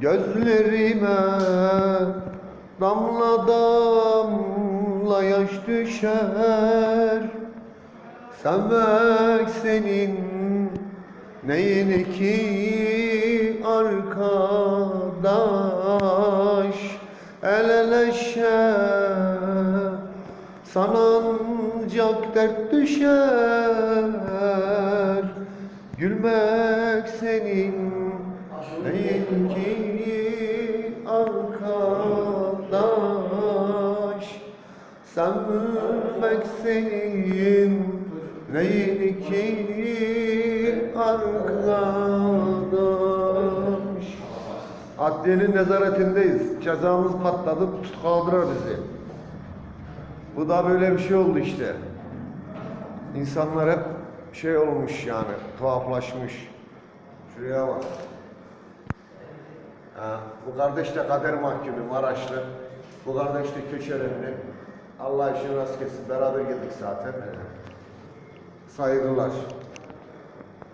Gözlerime damla damla yaş düşer. Sevmek senin neyini ki arkadaş? El eleşe sana ancak dert düşer. Gülmek senin neyin ki Sevmek senin neyin ki arkadaş Adliyenin nezaretindeyiz. Cezamız patladı, tut kaldırar bizi. Bu da böyle bir şey oldu işte. İnsanlar hep şey olmuş yani, tuhaflaşmış. Şuraya bak. Ha, bu kardeş de kader mahkumu Maraşlı. Bu kardeş de Köçerenli. Allah işini rast kessin. Beraber geldik zaten. Saygılar.